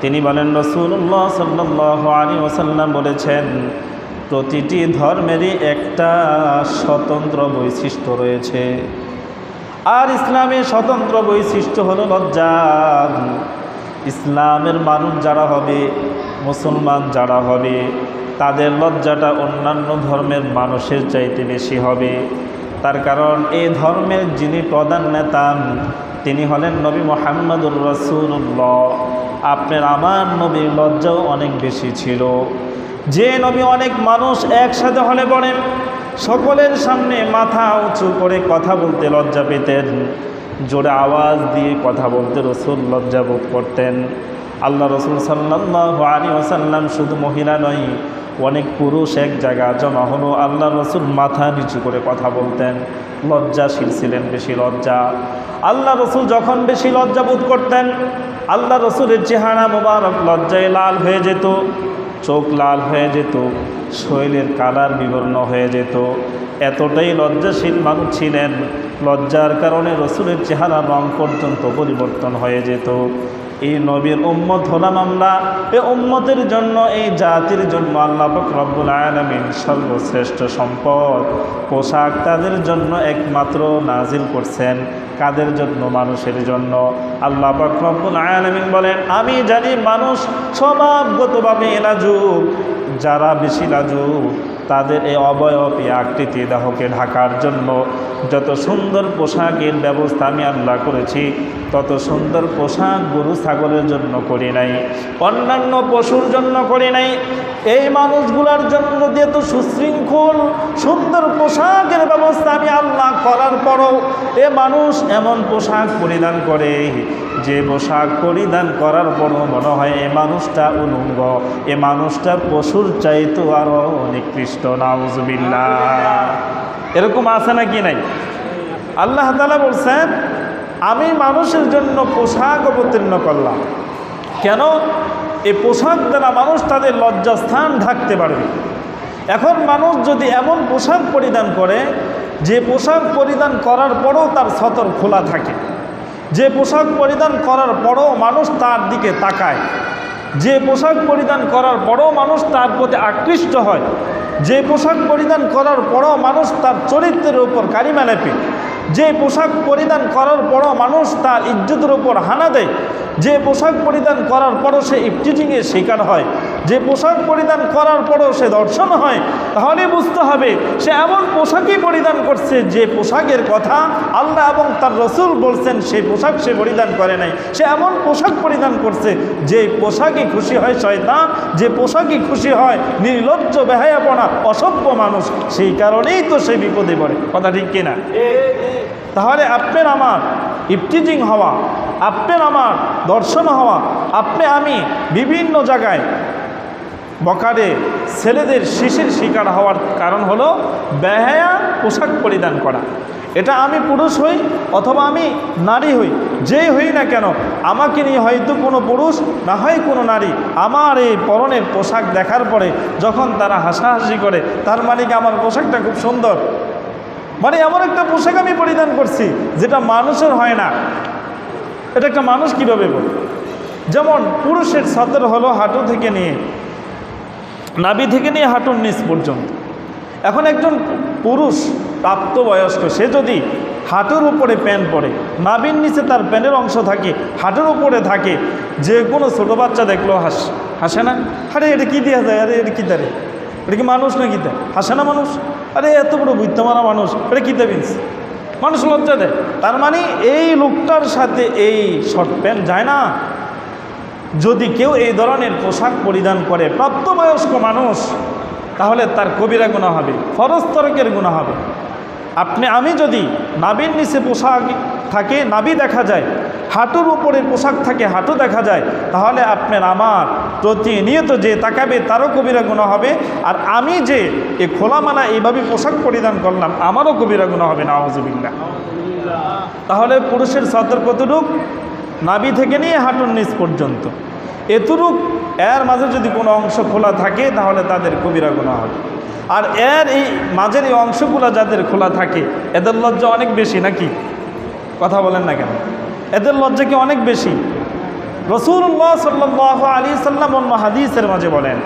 তিনি বলেন রসুল্লাহ সাল্লাহ আলী ওসাল্লাম বলেছেন, প্রতিটি ধর্মেরই একটা স্বতন্ত্র বৈশিষ্ট্য রয়েছে। আর ইসলামের স্বতন্ত্র বৈশিষ্ট্য হলো লজ্জা ইসলামের মানুষ যারা হবে, মুসলমান যারা হবে, তাদের লজ্জাটা অন্যান্য ধর্মের মানুষের চাইতে বেশি হবে। তার কারণ, এই ধর্মের যিনি প্রধান নেতা, তিনি হলেন নবী মোহাম্মদুর রসুল্লাহ আপনার আমার নবীর লজ্জাও অনেক বেশি ছিল। যে নবী অনেক মানুষ একসাথে হলে পড়েন, সকলের সামনে মাথা উঁচু করে কথা বলতে লজ্জা পেতেন, জোরে আওয়াজ দিয়ে কথা বলতে রসুল লজ্জাবোধ করতেন। আল্লাহ রসুল সাল্লাহ আলী ওসাল্লাম শুধু মহিলা নয় অনেক পুরুষ এক জায়গা জমা হলো। আল্লাহ রসুল মাথা নিচু করে কথা বলতেন। লজ্জাশীল ছিলেন বেশি লজ্জা। আল্লাহ রসুল যখন বেশি লজ্জা বোধ করতেন আল্লাহ রসুলের চেহারা মোবারক লজ্জায় লাল হয়ে যেত, চোখ লাল হয়ে যেত শৈলের কালার বিবর্ণ হয়ে যেত। এতটাই লজ্জাশীল মানুষ ছিলেন, লজ্জার কারণে রসুলের চেহারা রং পর্যন্ত পরিবর্তন হয়ে যেত। এই নবীর উম্মত হলাম আমরা। এ উম্মতের জন্য এই জাতির জন্য আল্লাহ রব্বুল আলমিন সর্বশ্রেষ্ঠ সম্পদ। পোশাক তাদের জন্য একমাত্র নাজিল করছেন কাদের জন্য? মানুষের জন্য। আল্লাহ রব্বুল আলমিন বলেন, আমি জানি মানুষ স্বভাবগতভাবে লাজুক যারা বেশি লাজুক তাদের এই অবয়ব আকৃতি দেহকে ঢাকার জন্য যত সুন্দর পোশাকের ব্যবস্থা আমি আল্লাহ করেছি, তত সুন্দর পোশাক গরু ছাগলের জন্য করি নাই, অন্যান্য পশুর জন্য করি নাই। এই মানুষগুলোর জন্য যেহেতু সুশৃঙ্খল, সুন্দর পোশাকের ব্যবস্থা আমি আল্লাহ করার পরও এ মানুষ এমন পোশাক পরিধান করে। যে পোশাক পরিধান করার পরও মনে হয় এ মানুষটা উলঙ্গ, এ মানুষটা পশুর চাইতো আরও নিকৃষ্ট নাউজবিল্লা এরকম আছে নাকি নাই? আল্লাহ তালা বলছেন, আমি মানুষের জন্য পোশাক অবতীর্ণ করলাম। কেন? এই পোশাক দ্বারা মানুষ তাদের লজ্জাস্থান ঢাকতে পারবে। এখন মানুষ যদি এমন পোশাক পরিধান করে, যে পোশাক পরিধান করার পরও তার সতর খোলা থাকে। যে পোশাক পরিধান করার পরও মানুষ তার দিকে তাকায়। যে পোশাক পরিধান করার পরও মানুষ তার প্রতি আকৃষ্ট হয়। যে পোশাক পরিধান করার পরও মানুষ তার চরিত্রের উপর কারিমা নেপে যে পোশাক পরিধান করার পরও মানুষ তার ইজ্জতের উপর হানা দেয়। যে পোশাক পরিধান করার পরও সে ইফটিচিংয়ের শিকার হয়। যে পোশাক পরিধান করার পরও সে দর্শন হয় তাহলে বুঝতে হবে সে এমন পোশাকই পরিধান করছে যে পোশাকের কথা আল্লাহ এবং তার রসুল বলছেন সেই পোশাক সে পরিধান করে নাই। সে এমন পোশাক পরিধান করছে যে পোশাকই খুশি হয় শয়তান যে পোশাকই খুশি হয় নির্লজ্জ বেহায়াপনা অসভ্য মানুষ সেই কারণেই তো সে বিপদে পড়ে। কথা ঠিক কিনা? তাহলে আপনার আমার ইফটিজিং হওয়া আপনার আমার দর্শন হওয়া, আপনি আমি বিভিন্ন জায়গায় বকারে ছেলেদের শিশির শিকার হওয়ার কারণ হলো বেহায়া পোশাক পরিধান করা। এটা আমি পুরুষ হই অথবা আমি নারী হই, যেই হই না কেন, আমাকে নিয়ে হয়তো কোনো পুরুষ, না হয় কোনো নারী, আমার এই পরনের পোশাক দেখার পরে যখন তারা হাসাহাসি করে, তার মানে কি আমার পোশাকটা খুব সুন্দর। মানে এমন একটা পোশাক আমি পরিধান করছি, যেটা মানুষের হয় না। এটা একটা মানুষ কীভাবে বল যেমন পুরুষের সতের হলো হাঁটু থেকে নিয়ে নাবি থেকে নিয়ে হাঁটুর নিচ পর্যন্ত। এখন একজন পুরুষ প্রাপ্তবয়স্ক, সে যদি হাঁটুর উপরে প্যান্ট পরে নাবির নিচে তার প্যান্টের অংশ থাকে, হাঁটুর উপরে থাকে, যে কোনো ছোটো বাচ্চা দেখল হাস, হাসে না? আরে এটা কী দেওয়া যায়? আরে এটা কী দাঁড়ে এটা কি মানুষ না কী দেয় হাসে না মানুষ? আরে, এত বড় মারা মানুষ। এটা কী দেবিস মানুষ লজ্জা দেয়। তার মানে এই লোকটার সাথে এই শর্ট প্যান্ট যায় না। যদি কেউ এই ধরনের পোশাক পরিধান করে প্রাপ্তবয়স্ক মানুষ, তাহলে তার কবিরা গুণা হবে, ফরজ তরকের গুণা হবে। আপনি, আমি যদি নাবির নিচে পোশাক থাকে, নাবি দেখা যায় হাঁটুর উপরে পোশাক থাকে, হাঁটু দেখা যায়, তাহলে আপনার আমার প্রতিনিয়ত যে তাকাবে, তারও কবিরা গুণা হবে। আর আমি যে এ খোলামালা এইভাবে পোশাক পরিধান করলাম, আমারও কবিরা গুণা হবে না তাহলে পুরুষের সদর কতটুক নাবি থেকে নিয়ে হাঁটুর নিচ পর্যন্ত। এতটুক, এর মাঝে যদি কোনো অংশ খোলা থাকে, তাহলে তাদের কবিরা গুণা হবে। আর এর এই মাঝের এই অংশগুলো যাদের খোলা থাকে, এদের লজ্জা অনেক বেশি, নাকি? কথা বলেন না কেন? এদের লজ্জা কি অনেক বেশি? রসুল্লাহ সাল্লাহ আলী সাল্লাম অন্য হাদিসের মাঝে বলেন